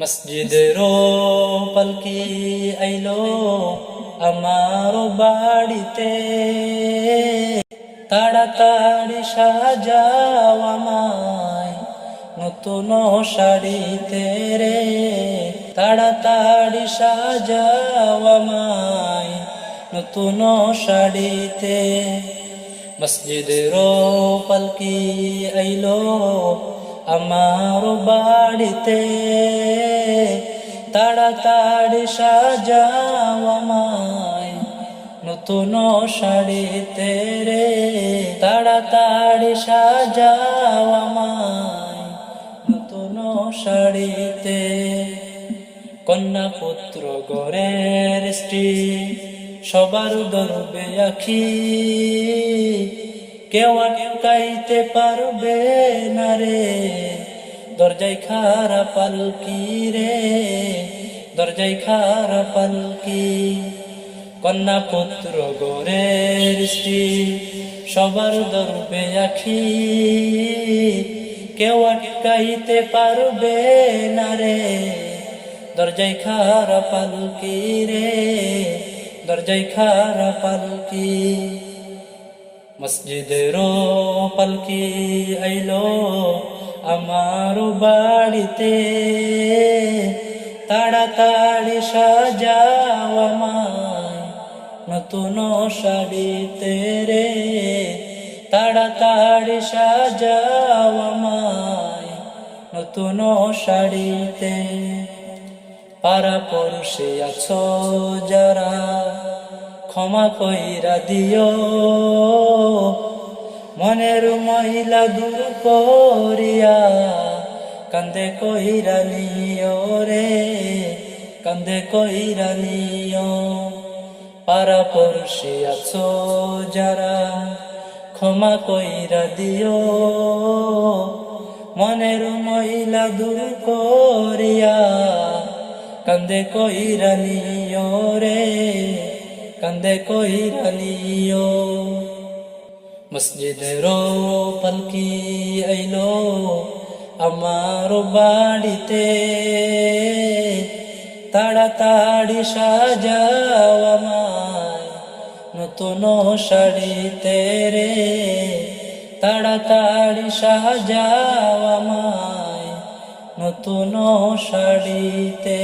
মসজিদের পালকি আইলো আমার বাড়িতে তাড়াতাড়ি সাজাও আমায় নতুন শাড়িতে রে তাড়াতাড়ি সাজাও আমায় নতুন শাড়িতে মসজিদের পালকি আইলো? আমার বাড়িতে তাড়াতাড়ি সাজাও আমায়। নতুন শাড়িতে রে তাড়াতাড়ি সাজাও আমায়। নতুন শাড়িতে কন্যা পুত্র গড়ের স্ত্রী। সবার দরবে আখি। কেউ আটকাইতে পারবে না রে। দরজায় খারা পালকি রে। দরজায় খারা পালকি। কন্যা পুত্র গোরের স্ত্রী, সবার দরবে আখি। কেউ আটকাইতে পারবে না রে। দরজায় খারা পালকি রে। দরজায় খারা পালকি মসজিদের পালকি, আইলো আমার বাড়িতে। তাড়াতাড়ি সাজাও আমায় নতুন শাড়িতে রে। তাড়াতাড়ি সাজাও আমায় নতুন শাড়িতে। পারা পড়শে আছো যারা, ক্ষমা কইরা দিও। মনের মহিলা দূর করিয়া কান্দে কইরা নিও রে, কান্দে কইরা নিও। পারা পড়শে আছো যারা, ক্ষমা কইরা দিও। মনের মহিলা দূর করিয়া কান্দে কইরা নিও রে, কান্দে কইরা নিও। মসজিদের পালকি আইলো আমার বাড়িতে, তাড়াতাড়ি সাজাও আমায় নতুন শাড়িতে রে, তাড়াতাড়ি সাজাও আমায়। নতুন শাড়িতে।